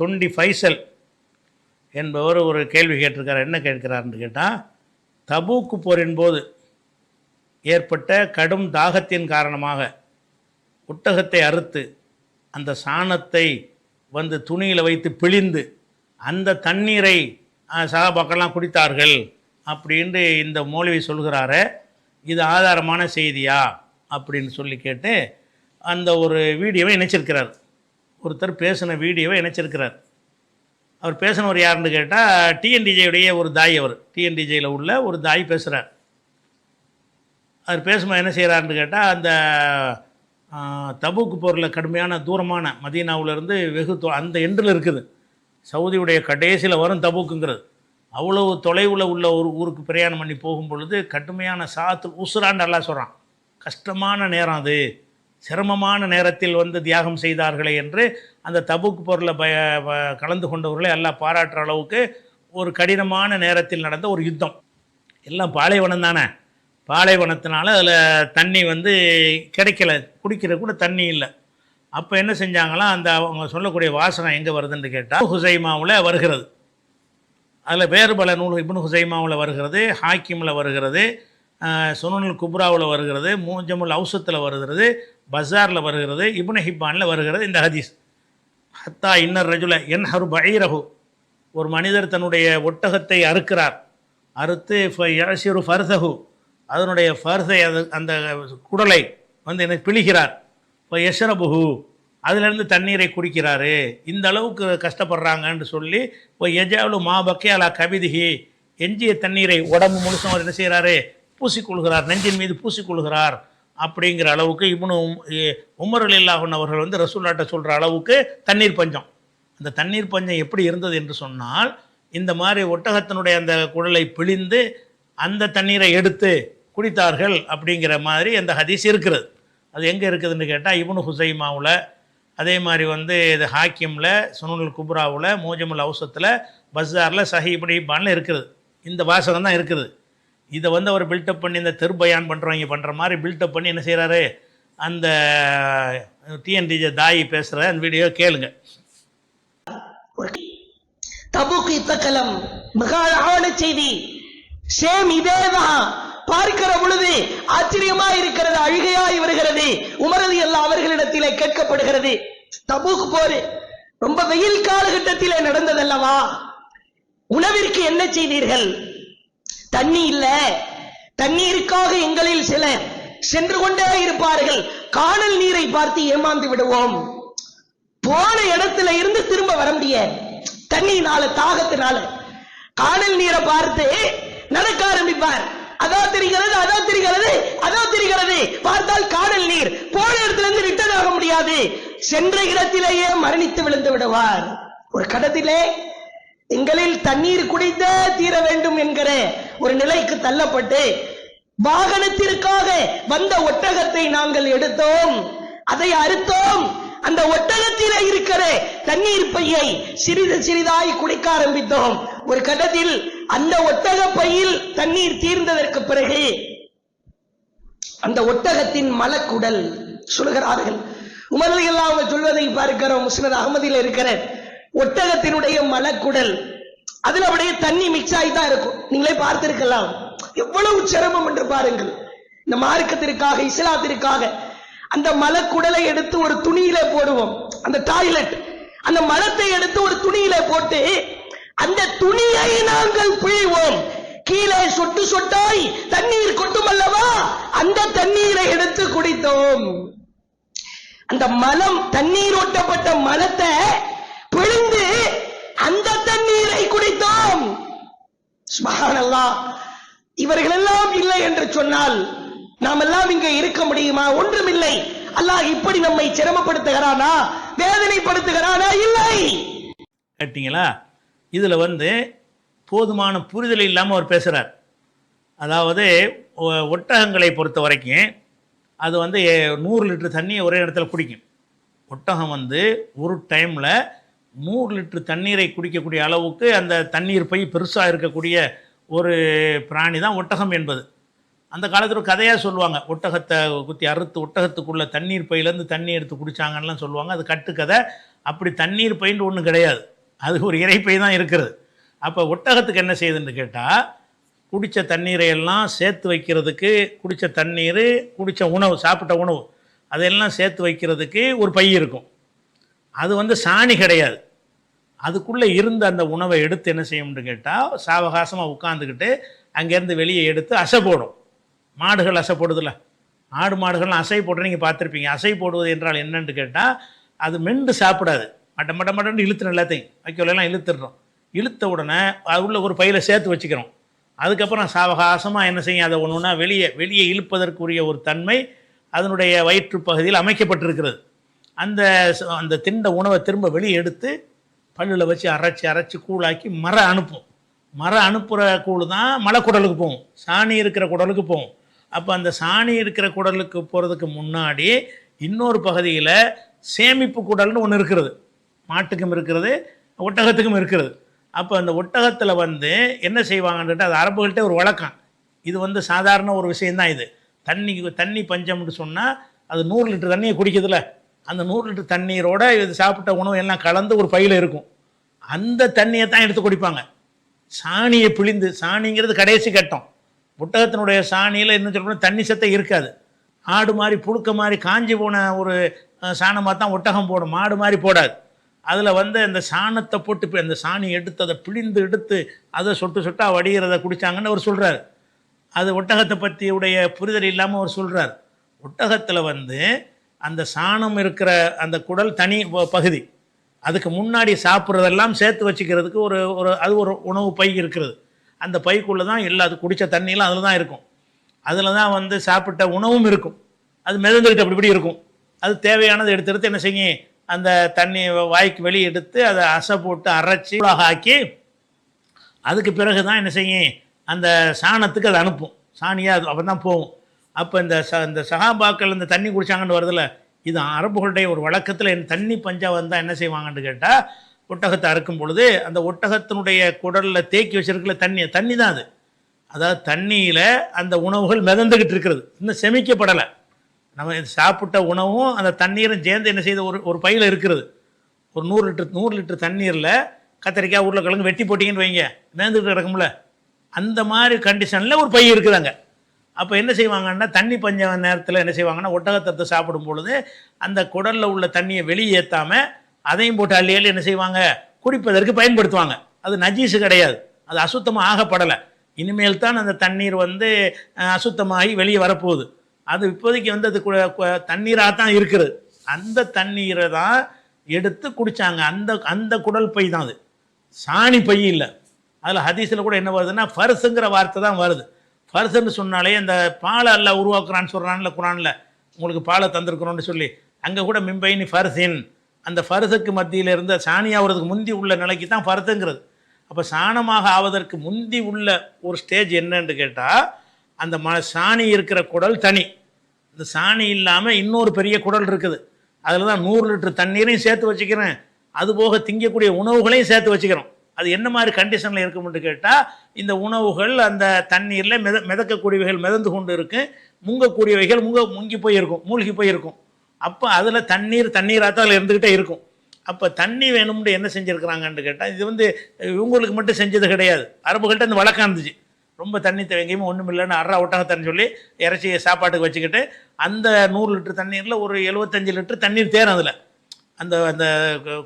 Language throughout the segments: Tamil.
தொண்டி ஃபைசல் என்பவர் ஒரு கேள்வி கேட்டிருக்கார். என்ன கேட்கிறாருன்னு கேட்டால் தபூக்கு போரின் போது ஏற்பட்ட கடும் தாகத்தின் காரணமாக ஒட்டகத்தை அறுத்து அந்த சாணத்தை வந்து துணியில் வைத்து பிழிந்து அந்த தண்ணீரை சகாபாக்கெல்லாம் குடித்தார்கள் அப்படின்ட்டு இந்த மௌலவி சொல்கிறார இது ஆதாரமான செய்தியா? அப்படின்னு சொல்லி கேட்டு அந்த ஒரு வீடியோவை இணைச்சிருக்கிறார். ஒருத்தர் பேசின வீடியோவை இணைச்சிருக்கிறார். அவர் பேசினவர் யாருன்னு கேட்டால் டிஎன்டிஜேயுடைய ஒரு தாய் அவர். டிஎன்டிஜேயில் உள்ள ஒரு தாய் பேசுகிறார் அவர் பேசும்போது என்ன செய்கிறாருன்னு கேட்டால் அந்த தபுக்கு போரில் கடுமையான தூரமான மதீனாவிலேருந்து வெகு தொ அந்த எண்டில் இருக்குது. சவுதியுடைய கடைசியில் வரும் தபுக்குங்கிறது. அவ்வளவு தொலைவில் உள்ள ஒரு ஊருக்கு பிரயாணம் பண்ணி போகும் பொழுது கடுமையான சாத்து உசுரான்னு நல்லா சொல்கிறான் கஷ்டமான நேரம் அது. சிரமமான நேரத்தில் வந்து தியாகம் செய்தார்களே என்று அந்த தபுக்கு பொருளை பய ப- கலந்து கொண்டவர்களை எல்லாம் பாராட்டுற அளவுக்கு ஒரு கடினமான நேரத்தில் நடந்த ஒரு யுத்தம். எல்லாம் பாலைவனம் தானே? பாலைவனத்தினால அதில் தண்ணி வந்து கிடைக்கல. குடிக்கிற கூட தண்ணி இல்லை. அப்போ என்ன செஞ்சாங்களாம் அந்த அவங்க சொல்லக்கூடிய வாசகம் எங்கே வருதுன்னு கேட்டால் ஹுசைமாவில் வருகிறது. அதில் வேறு பல நூல் இப்னு ஹுசைமாவில் வருகிறது ஹாக்கிமில் வருகிறது சுனல் சுனனுல் குப்ராவில் வருகிறது மூஞ்சமுல் அவுசத்தில் வருகிறது பஸாரில் வருகிறது இப்னு ஹிப்பானில் வருகிறது இந்த ஹதீஸ். ஹத்தா இன்னர் ரஜுல என் ஹரு பயிரகு ஒரு மனிதர் தன்னுடைய ஒட்டகத்தை அறுக்கிறார். அறுத்து யசிறு ஃபர்சகு அதனுடைய ஃபர்சை அது அந்த குடலை வந்து எனக்கு பிழிகிறார். இப்போ யஷ்ரபுஹு. அதிலிருந்து தண்ணீரை குடிக்கிறாரு. இந்த அளவுக்கு கஷ்டப்படுறாங்கன்னு சொல்லி இப்போ எஜாவலு மா பக்கேலா கவிதிகி எஞ்சிய தண்ணீரை உடம்பு முழுசும் அவர் என்ன செய்கிறாரு? பூசிக்கொள்கிறார். நெஞ்சின் மீது பூசிக்கொள்கிறார். அப்படிங்கிற அளவுக்கு இவனு உமர் அலில்லாஹன் அவர்கள் வந்து ரசூல்லாட்ட சொல்கிற அளவுக்கு தண்ணீர் பஞ்சம். அந்த தண்ணீர் பஞ்சம் எப்படி இருந்தது என்று சொன்னால் இந்த மாதிரி ஒட்டகத்தினுடைய அந்த குடலை பிழிந்து அந்த தண்ணீரை எடுத்து குடித்தார்கள் அப்படிங்கிற மாதிரி அந்த ஹதீஸ் இருக்கிறது. அது எங்கே இருக்குதுன்னு கேட்டால் இவனு ஹுசைமாவில் அதே மாதிரி வந்து இது ஹாக்கிமில் சுனுல் குப்ராவில் மூஜமுல் அவுசத்தில் பஸ்ஸாரில் சஹி இப்படி இப்பானில் இருக்குது. இந்த வாசகம் தான் இருக்குது. இதை வந்து அவர் பில்டப் பண்ணி இந்த தெருபயான் பண்ணுறவங்க பண்ணுற மாதிரி பில்டப் பண்ணி என்ன செய்கிறாரு அந்த டிஎன்டிஜே தாய் பேசுகிற அந்த வீடியோ கேளுங்க. தபுக்கு இத்தக்கலம் மிக அழகான செய்தி. சேம் இதேதான் பார்க்கிற பொழுது ஆச்சரியமா இருக்கிறது அழுகையாய் வருகிறது. உமரது எல்லாம் அவர்களிடத்திலே கேட்கப்படுகிறது. தபுக்கு போரு ரொம்ப வெயில் காலகட்டத்திலே நடந்ததல்லவா? உணவிற்கு என்ன செய்தீர்கள்? தண்ணி இல்ல. தண்ணீருக்காக எங்களில் சிலர் சென்று கொண்டே இருப்பார்கள். காணல் நீரை பார்த்து ஏமாந்து விடுவோம். போன இடத்துல இருந்து திரும்ப வர முடியாது. தண்ணினால தாகத்தினால. காணல் நீரை பார்த்து நடக்க ஆரம்பிப்பார். அதோ தெரிகிறது அதோ தெரிகிறது அதோ தெரிகிறது. பார்த்தால் காணல் நீர். போன இடத்துல இருந்து ரிட்டர்ன் ஆக முடியாது. சென்ற இடத்திலேயே மரணித்து விழுந்து விடுவார். ஒரு கடத்திலே எங்களில் தண்ணீர் குடித்தே தீர வேண்டும் என்கிற ஒரு நிலைக்கு தள்ளப்பட்டு வாகனத்திற்காக வந்த ஒட்டகத்தை நாங்கள் எடுத்தோம். அதை அறுத்தோம். அந்த ஒட்டகத்தில் இருக்கிற தண்ணீர் பையை சிறிது சிறிதாய் குடிக்க ஆரம்பித்தோம். ஒரு கட்டத்தில் அந்த ஒட்டக பையில் தண்ணீர் தீர்ந்ததற்கு பிறகு அந்த ஒட்டகத்தின் மலக்குடல் சொல்கிறார்கள் உமர்ல சொல்வதை பார்க்கிறோம். முஸ்னத் அகமதியில் இருக்கிற ஒட்டகத்தினுடைய மலக்குடல். அதுல அப்படியே தண்ணி மிக்ஸ் ஆகி தான் இருக்கும். நீங்களே பார்த்திருக்கலாம். எவ்வளவு சிரமம் என்று பாருங்கள். இந்த மார்க்கத்திற்காக இஸ்லாத்திற்காக அந்த மலக்குடலை எடுத்து ஒரு துணியில போடுவோம். அந்த டாய்லெட் அந்த மலத்தை எடுத்து ஒரு துணியில போட்டு அந்த துணியை நாங்கள் பிழிவோம். கீழே சொட்டு சொட்டாய் தண்ணீர் கொட்டும் அல்லவா அந்த தண்ணீரை எடுத்து குடித்தோம். அந்த மலம் தண்ணீர் ஒட்டப்பட்ட மலத்தை அந்த தண்ணீரை குடித்தோம். சுபஹானல்லாஹ் இவர்கள் எல்லாம் இல்லை என்று சொன்னால் நாம் எல்லாம் இங்கே இருக்க முடியுமா? ஒன்றுமில்லை. அல்லாஹ் இப்படி நம்மை சிரமப்படுத்துகிறானா? வேதனைப்படுத்துகிறானா? இல்லை. கேட்டிங்களா? இதில் வந்து போதுமான புரிதல் இல்லாமல் அவர் பேசுகிறார் அதாவது ஒ- ஒட்டகங்களை பொறுத்த வரைக்கும் அது வந்து நூறு லிட்டர் தண்ணியை ஒரே இடத்துல குடிக்கும். ஒட்டகம் வந்து ஒரு டைமில் நூறு லிட்டர் தண்ணீரை குடிக்கக்கூடிய அளவுக்கு அந்த தண்ணீர் பை பெருசாக இருக்கக்கூடிய ஒரு பிராணி தான் ஒட்டகம் என்பது. அந்த காலத்தில் கதையாக சொல்லுவாங்க. ஒட்டகத்தை குத்தி அறுத்து ஒட்டகத்துக்குள்ளே தண்ணீர் பையிலேருந்து தண்ணி எடுத்து குடிச்சாங்கன்னுலாம் சொல்லுவாங்க. அது கட்டுக்கதை. அப்படி தண்ணீர் பைன்னு ஒன்றும் கிடையாது. அது ஒரு இறைப்பை தான் இருக்கிறது. அப்போ ஒட்டகத்துக்கு என்ன செய்யுதுன்னு கேட்டால் குடித்த தண்ணீரை எல்லாம் சேர்த்து வைக்கிறதுக்கு குடித்த தண்ணீர் குடித்த உணவு சாப்பிட்ட உணவு அதையெல்லாம் சேர்த்து வைக்கிறதுக்கு ஒரு பை இருக்கும். அது வந்து சாணி கிடையாது. அதுக்குள்ளே இருந்த அந்த உணவை எடுத்து என்ன செய்யும்னு கேட்டால் சாவகாசமாக உட்காந்துக்கிட்டு அங்கேருந்து வெளியே எடுத்து அசை போடும். மாடுகள் அசை போடுதில்ல. ஆடு மாடுகள்லாம் அசை போட்டு நீங்கள் பார்த்துருப்பீங்க. அசை போடுவது என்றால் என்னன்னு கேட்டால் அது மெண்டு சாப்பிடாது. மட்ட மட்ட மட்டன்னு இழுத்துரும் எல்லாத்தையும். வைக்கோலெல்லாம் இழுத்துடுறோம் இழுத்த உடனே அது உள்ள ஒரு பையில் சேர்த்து வச்சுக்கிறோம். அதுக்கப்புறம் சாவகாசமாக என்ன செய்யும்? அதை ஒன்று ஒன்றா வெளியே வெளியே இழுப்பதற்குரிய ஒரு தன்மை அதனுடைய வயிற்று பகுதியில் அமைக்கப்பட்டிருக்கிறது. அந்த அந்த திண்ட உணவை திரும்ப வெளியே எடுத்து பல்லில் வச்சு அரைச்சி அரைச்சி கூழாக்கி மர அனுப்பும். மர அனுப்புகிற கூழ் தான் மலை குடலுக்கு போகும். சாணி இருக்கிற குடலுக்கு போகும். அப்போ அந்த சாணி இருக்கிற குடலுக்கு போகிறதுக்கு முன்னாடி இன்னொரு பகுதியில் சேமிப்பு குடல்னு ஒன்று இருக்கிறது. மாட்டுக்கும் இருக்கிறது ஒட்டகத்துக்கும் இருக்கிறது. அப்போ அந்த ஒட்டகத்தில் வந்து என்ன செய்வாங்கன்ட்டு அது அரபுகள்கிட்ட ஒரு வழக்கம். இது வந்து சாதாரண ஒரு விஷயந்தான் இது. தண்ணி தண்ணி பஞ்சம்னு சொன்னால் அது நூறு லிட்டர் தண்ணியை குடிக்கிறதுல அந்த நூறு லிட்டர் தண்ணீரோட இது சாப்பிட்ட உணவு எல்லாம் கலந்து ஒரு பையில் இருக்கும். அந்த தண்ணியை தான் எடுத்து குடிப்பாங்க. சாணியை பிழிந்து சாணிங்கிறது கடைசி கட்டம். ஒட்டகத்தினுடைய சாணியில் என்ன சொல்லணும் தண்ணி சத்தம் இருக்காது. ஆடு மாதிரி புழுக்க மாதிரி காஞ்சி போன ஒரு சாணமாக தான் ஒட்டகம் போடும். மாடு மாதிரி போடாது. அதில் வந்து அந்த சாணத்தை போட்டு அந்த சாணி எடுத்து அதை பிழிந்து எடுத்து அதை சொட்டு சொட்டாக வடிகிறத குடித்தாங்கன்னு அவர் சொல்கிறார் அது ஒட்டகத்தை பற்றியுடைய புரிதல் இல்லாமல் அவர் சொல்கிறார் ஒட்டகத்தில் வந்து அந்த சாணம் இருக்கிற அந்த குடல் தனி பகுதி. அதுக்கு முன்னாடி சாப்பிட்றதெல்லாம் சேர்த்து வச்சுக்கிறதுக்கு ஒரு ஒரு அது ஒரு உணவு பை இருக்கிறது. அந்த பைக்குள்ளே தான் எல்லா அது குடித்த தண்ணியெலாம் அதில் தான் இருக்கும். அதில் தான் வந்து சாப்பிட்ட உணவும் இருக்கும். அது மிதந்துக்கிட்டு அப்படி இப்படி இருக்கும். அது தேவையானதை எடுத்து எடுத்து என்ன செய்யும்? அந்த தண்ணி வாய்க்கு வெளியே எடுத்து அதை அசை போட்டு அரைச்சி ஆக்கி அதுக்கு பிறகு தான் என்ன செய்யும்? அந்த சாணத்துக்கு அது அனுப்பும். சாணியாக அது அப்போ தான் போகும். அப்போ இந்த ச இந்த சகாபாக்கள் இந்த தண்ணி குடித்தாங்கன்னு வருதுல்ல இது அரபுகளுடைய ஒரு வழக்கத்தில் என் தண்ணி பஞ்சா வந்தால் என்ன செய்வாங்கன்னு கேட்டால் ஒட்டகத்தை அறுக்கும் பொழுது அந்த ஒட்டகத்தினுடைய குடலில் தேக்கி வச்சிருக்கல தண்ணி தண்ணி தான் அது. அதாவது தண்ணியில் அந்த உணவுகள் மிதந்துக்கிட்டு இருக்கிறது. இன்னும் செமிக்கப்படலை. நம்ம இது சாப்பிட்ட உணவும் அந்த தண்ணீரும் சேர்ந்து என்ன செய்த ஒரு ஒரு பையில் இருக்கிறது. ஒரு நூறு லிட்டர் நூறு லிட்டர் தண்ணீரில் கத்திரிக்காய் உருளைக்கிழங்கு வெட்டி போட்டிங்கன்னு வைங்க மேந்துக்கிட்டு கிடக்கும்ல. அந்த மாதிரி கண்டிஷனில் ஒரு பை இருக்குதாங்க. அப்போ என்ன செய்வாங்கன்னா தண்ணி பஞ்ச நேரத்தில் என்ன செய்வாங்கன்னா ஒட்டகத்தத்தை சாப்பிடும் பொழுது அந்த குடலில் உள்ள தண்ணியை வெளியேற்றாமல் அதையும் போட்டு அள்ளி என்ன செய்வாங்க? குடிப்பதற்கு பயன்படுத்துவாங்க. அது நஜீஸு கிடையாது. அது அசுத்தமாக ஆகப்படலை. இனிமேல் தான் அந்த தண்ணீர் வந்து அசுத்தமாகி வெளியே வரப்போகுது. அது இப்போதைக்கு வந்து அது தண்ணீராக தான் இருக்குது. அந்த தண்ணீரை தான் எடுத்து குடித்தாங்க அந்த அந்த குடல் பை தான் அது. சாணி பை இல்லை. அதில் ஹதீஸில் கூட என்ன வருதுன்னா ஃபர்ஸுங்கிற வார்த்தை தான் வருது. ஃபர்ஸுன்னு சொன்னாலே அந்த பாலை அல்ல உருவாக்குறான்னு சொல்கிறான்ல குரானில். உங்களுக்கு பாலை தந்திருக்கிறோன்னு சொல்லி. அங்கே கூட மிம்பைனி ஃபர்சின் அந்த ஃபர்ஸுக்கு மத்தியில் இருந்த சாணி ஆகிறதுக்கு முந்தி உள்ள நிலைக்கு தான் ஃபர்ஸுங்கிறது. அப்போ சாணமாக ஆவதற்கு முந்தி உள்ள ஒரு ஸ்டேஜ் என்னன்னு கேட்டால் அந்த ம சாணி இருக்கிற குடல் தனி. இந்த சாணி இல்லாமல் இன்னொரு பெரிய குடல் இருக்குது. அதில் தான் நூறு லிட்டர் தண்ணீரையும் சேர்த்து வச்சுக்கிறேன். அது போக திங்கக்கூடிய உணவுகளையும் சேர்த்து வச்சுக்கிறோம். அது என்ன மாதிரி கண்டிஷனில் இருக்கும்னு கேட்டால் இந்த உணவுகள் அந்த தண்ணீரில் மித மிதக்கக்கூடியவைகள் மிதந்து கொண்டு இருக்கும் முங்கக்கூடியவைகள் முங்க முங்கி போயிருக்கும் மூழ்கி போயிருக்கும். அப்போ அதில் தண்ணீர் தண்ணீராக தான் அதில் இருந்துக்கிட்டே இருக்கும். அப்போ தண்ணி வேணும்னு என்ன செஞ்சுருக்கிறாங்கன்னு கேட்டால் இது வந்து இவங்களுக்கு மட்டும் செஞ்சது கிடையாது. அரபுகள்கிட்ட இந்த வழக்கம் இருந்துச்சு. ரொம்ப தண்ணி தேவையுமே ஒன்றும் இல்லைன்னு அறா ஒட்டகத்தன்னு சொல்லி இறச்சி சாப்பாட்டுக்கு வச்சுக்கிட்டு அந்த நூறு லிட்டர் தண்ணீரில் ஒரு எழுபத்தஞ்சு லிட்டர் தண்ணீர் தேரும் அதில். அந்த அந்த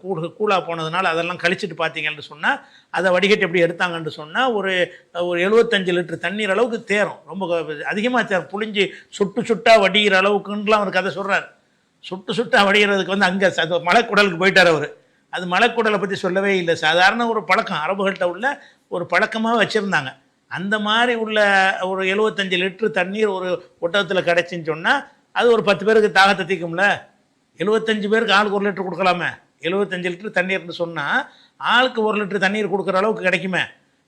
கூடு கூழாக போனதுனால அதெல்லாம் கழிச்சிட்டு பார்த்தீங்கன்னு சொன்னால் அதை வடிகட்டி எப்படி எடுத்தாங்கன்னு சொன்னால் ஒரு ஒரு எழுபத்தஞ்சு லிட்டர் தண்ணீர் அளவுக்கு தேரும். ரொம்ப அதிகமாக தேரும். புளிஞ்சு சுட்டு சுட்டாக வடிகிற அளவுக்குன்னுலாம் அவர் கதை சொல்கிறார் சுட்டு சுட்டாக வடிகிறதுக்கு வந்து அங்கே மலைக்குடலுக்கு போயிட்டார் அவர். அது மலைக்குடலை பற்றி சொல்லவே இல்லை. சாதாரண ஒரு பழக்கம். அரபுகள்கிட்ட உள்ள ஒரு பழக்கமாக வச்சுருந்தாங்க. அந்த மாதிரி உள்ள ஒரு எழுபத்தஞ்சு லிட்டரு தண்ணீர் ஒரு ஒட்டகத்தில் கிடச்சின்னு சொன்னால் அது ஒரு பத்து பேருக்கு தாகத்தை தீக்கும்ல? எழுபத்தஞ்சு பேருக்கு ஆளுக்கு ஒரு லிட்டர் கொடுக்கலாமே? எழுபத்தஞ்சு லிட்டர் தண்ணீர்னு சொன்னால் ஆளுக்கு ஒரு லிட்டர் தண்ணீர் கொடுக்குற அளவுக்கு கிடைக்குமே?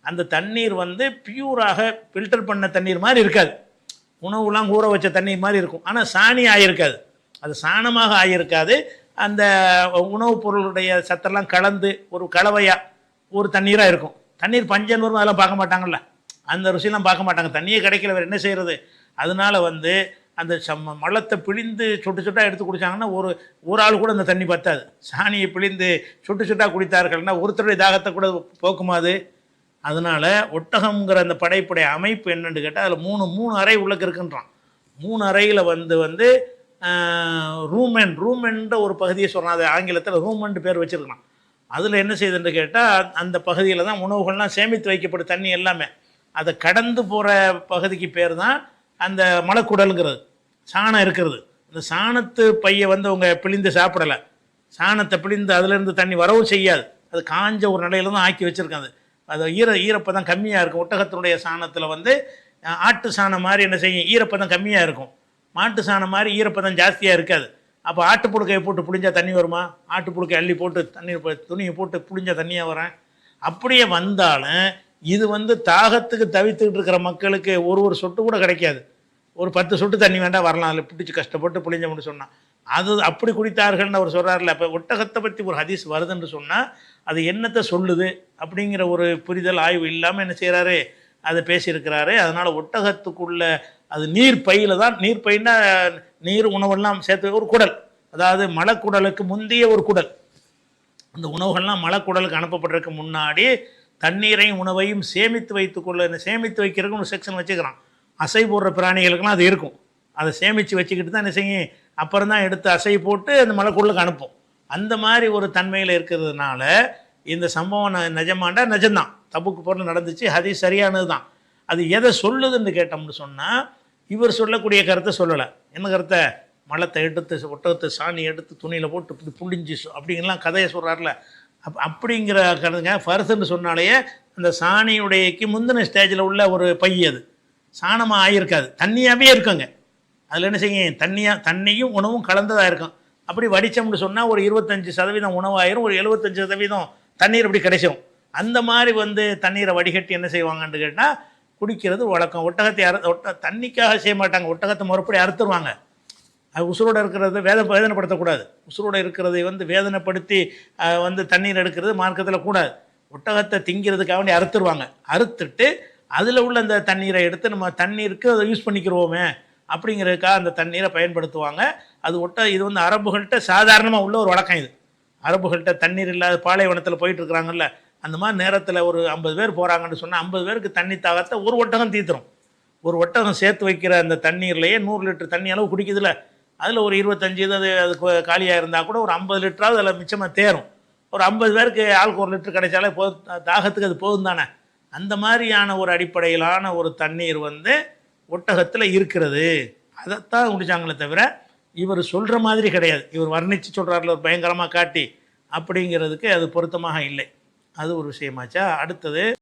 அந்த தண்ணீர் வந்து பியூராக ஃபில்டர் பண்ண தண்ணீர் மாதிரி இருக்காது. உணவுலாம் ஊற வச்ச தண்ணீர் மாதிரி இருக்கும். ஆனால் சாணி ஆகியிருக்காது அது சாணமாக ஆகியிருக்காது அந்த உணவுப் பொருளுடைய சத்தெல்லாம் கலந்து ஒரு கலவையாக ஒரு தண்ணீராக இருக்கும். தண்ணீர் பஞ்சன் வரும் அதெல்லாம் பார்க்க மாட்டாங்கல்ல? அந்த ருசியெல்லாம் பார்க்க மாட்டாங்க. தண்ணியே கிடைக்கல வேறு என்ன செய்கிறது அதனால வந்து அந்த சம்ம மலத்தை பிழிந்து சொட்டு சொட்டாக எடுத்து குடித்தாங்கன்னா ஒரு ஒரு ஆள் கூட அந்த தண்ணி பத்தாது. சாணியை பிழிந்து சொட்டு சொட்டாக குடித்தார்கள்னா ஒருத்தருடைய தாகத்தை கூட போக்குமாது அதனால் ஒட்டகங்கிற அந்த படைப்புடைய அமைப்பு என்னென்னு கேட்டால் அதில் மூணு மூணு அறை உள்ளக்கு இருக்குன்றான். மூணு அறையில் வந்து வந்து ரூமென் ரூமென்ற ஒரு பகுதியை சொல்கிறான் அது ஆங்கிலத்தில் ரூமென்ட்டு பேர் வச்சுருக்கான் அதில் என்ன செய்யுதுன்னு கேட்டால் அந்த பகுதியில் தான் உணவுகள்லாம் சேமித்து வைக்கப்படும் தண்ணி எல்லாமே. அதை கடந்து போகிற பகுதிக்கு பேர் தான் அந்த மலக்குடலுங்கிறது சாணம் இருக்கிறது. அந்த சாணத்து பையை வந்து அவங்க பிழிந்து சாப்பிடலை. சாணத்தை பிழிந்து அதுலேருந்து தண்ணி வரவும் செய்யாது. அது காஞ்ச ஒரு நிலையில தான் ஆக்கி வச்சுருக்காங்க. அது ஈர ஈரப்பதம் கம்மியாக இருக்கும். ஒட்டகத்தினுடைய சாணத்தில் வந்து ஆட்டு சாணம் மாதிரி என்ன செய்யும்? ஈரப்பதம் கம்மியாக இருக்கும். மாட்டு சாணம் மாதிரி ஈரப்பதம் ஜாஸ்தியாக இருக்காது. அப்போ ஆட்டு புழுக்கையை போட்டு புளிஞ்சா தண்ணி வருமா? ஆட்டு புழுக்கை அள்ளி போட்டு தண்ணி துணியை போட்டு புளிஞ்சா தண்ணியாக வரேன் அப்படியே வந்தாலும் இது வந்து தாகத்துக்கு தவித்துக்கிட்டு இருக்கிற மக்களுக்கு ஒரு ஒரு சொட்டு கூட கிடைக்காது. ஒரு பத்து சொட்டு தண்ணி வேண்டாம் வரலாம். அதில் பிடிச்சி கஷ்டப்பட்டு புளிஞ்சோம்னு சொன்னான் அது அப்படி குடித்தார்கள்னு அவர் சொல்கிறார்ல அப்போ ஒட்டகத்தை பற்றி ஒரு ஹதீஸ் வருதுன்னு சொன்னால் அது என்னத்தை சொல்லுது அப்படிங்கிற ஒரு புரிதல் ஆய்வு இல்லாமல் என்ன செய்கிறாரு அதை பேசியிருக்கிறாரு. அதனால் ஒட்டகத்துக்குள்ள அது நீர் பையில் தான் நீர் பையின்னா நீர் உணவெல்லாம் சேர்த்து ஒரு குடல். அதாவது மலக்குடலுக்கு முந்தைய ஒரு குடல். அந்த உணவுகள்லாம் மலக்குடலுக்கு அனுப்பப்படுறதுக்கு முன்னாடி தண்ணீரையும் உணவையும் சேமித்து வைத்துக்கொள்ள சேமித்து வைக்கிறதுக்கு ஒரு செக்ஷன் வச்சுக்கிறான். அசை போடுற பிராணிகளுக்கெல்லாம் அது இருக்கும். அதை சேமித்து வச்சுக்கிட்டு தான் என்ன செய்யும் அப்புறம் தான் எடுத்து அசை போட்டு அந்த மலைக்குள்ளுக்கு அனுப்பும். அந்த மாதிரி ஒரு தன்மையில் இருக்கிறதுனால இந்த சம்பவம் ந- நிஜமாண்டா நிஜம்தான். தப்புக்கு பொருள் நடந்துச்சு அது சரியானது தான் அது எதை சொல்லுதுன்னு கேட்டோம்னு சொன்னால் இவர் சொல்லக்கூடிய கருத்தை சொல்லலை. என்ன கருத்தை? மலத்தை எடுத்து ஒட்டகத்தை சாணி எடுத்து துணியில் போட்டு இப்படி புளிஞ்சு அப்படிங்கலாம் கதையை சொல்கிறார்ல அப் அப்படிங்கிற கருதுங்க. ஃபர்ஸ்ன்னு சொன்னாலேயே அந்த சாணியுடையக்கு முந்தின ஸ்டேஜில் உள்ள ஒரு பை அது. சாணமாக ஆகியிருக்காது தண்ணியாகவே இருக்குங்க. அதில் என்ன செய்யும் தண்ணியாக தண்ணியும் உணவும் கலந்ததாக இருக்கும். அப்படி வடித்தோம்னு சொன்னால் ஒரு இருபத்தஞ்சி சதவீதம் உணவாயிரும் ஒரு எழுபத்தஞ்சு சதவீதம் தண்ணீர் அப்படி கிடைச்சிரும். அந்த மாதிரி வந்து தண்ணீரை வடிகட்டி என்ன செய்வாங்கன்னு கேட்டால் குடிக்கிறது வழக்கம். ஒட்டகத்தை அறு ஒட்ட தண்ணிக்காக செய்ய மாட்டாங்க. ஒட்டகத்தை மறுபடி அறுத்துருவாங்க. அது உசுரோடு இருக்கிறத வேத வேதனைப்படுத்தக்கூடாது. உசுரோடு இருக்கிறதை வந்து வேதனைப்படுத்தி வந்து தண்ணீர் எடுக்கிறது மார்க்கத்தில் கூடாது. ஒட்டகத்தை திங்கிறதுக்காக வேண்டி அறுத்துருவாங்க. அறுத்துட்டு அதில் உள்ள அந்த தண்ணீரை எடுத்து நம்ம தண்ணீருக்கு அதை யூஸ் பண்ணிக்கிறோமே அப்படிங்கிறதுக்காக அந்த தண்ணீரை பயன்படுத்துவாங்க. அது ஒட்ட இது வந்து அரபுகள்கிட்ட சாதாரணமாக உள்ள ஒரு வழக்கம் இது. அரபுகள்கிட்ட தண்ணீர் இல்லாத பாலைவனத்தில் போயிட்டுருக்குறாங்கல்ல அந்த மாதிரி நேரத்தில் ஒரு ஐம்பது பேர் போகிறாங்கன்னு சொன்னால் ஐம்பது பேருக்கு தண்ணி தாகத்தை ஒரு ஒட்டகம் தீர்த்துரும் ஒரு ஒட்டகம் சேர்த்து வைக்கிற அந்த தண்ணீர்லேயே நூறு லிட்டர் தண்ணி அளவு குடிக்குதுல அதில் ஒரு இருபத்தஞ்சி இது அது அது காலியாக இருந்தால் கூட ஒரு ஐம்பது லிட்டராவது அதில் மிச்சமாக தேரும். ஒரு ஐம்பது பேருக்கு ஆளுக்கு ஒரு லிட்டர் கிடைச்சாலே போதும் தாகத்துக்கு அது போதும் தானே. அந்த மாதிரியான ஒரு அடிப்படையிலான ஒரு தண்ணீர் வந்து ஒட்டகத்தில் இருக்கிறது. அதைத்தான் குடிச்சாங்களே தவிர இவர் சொல்கிற மாதிரி கிடையாது. இவர் வர்ணித்து சொல்கிறாருல ஒரு பயங்கரமாக காட்டி அப்படிங்கிறதுக்கு அது பொருத்தமாக இல்லை. அது ஒரு விஷயமாச்சா? அடுத்தது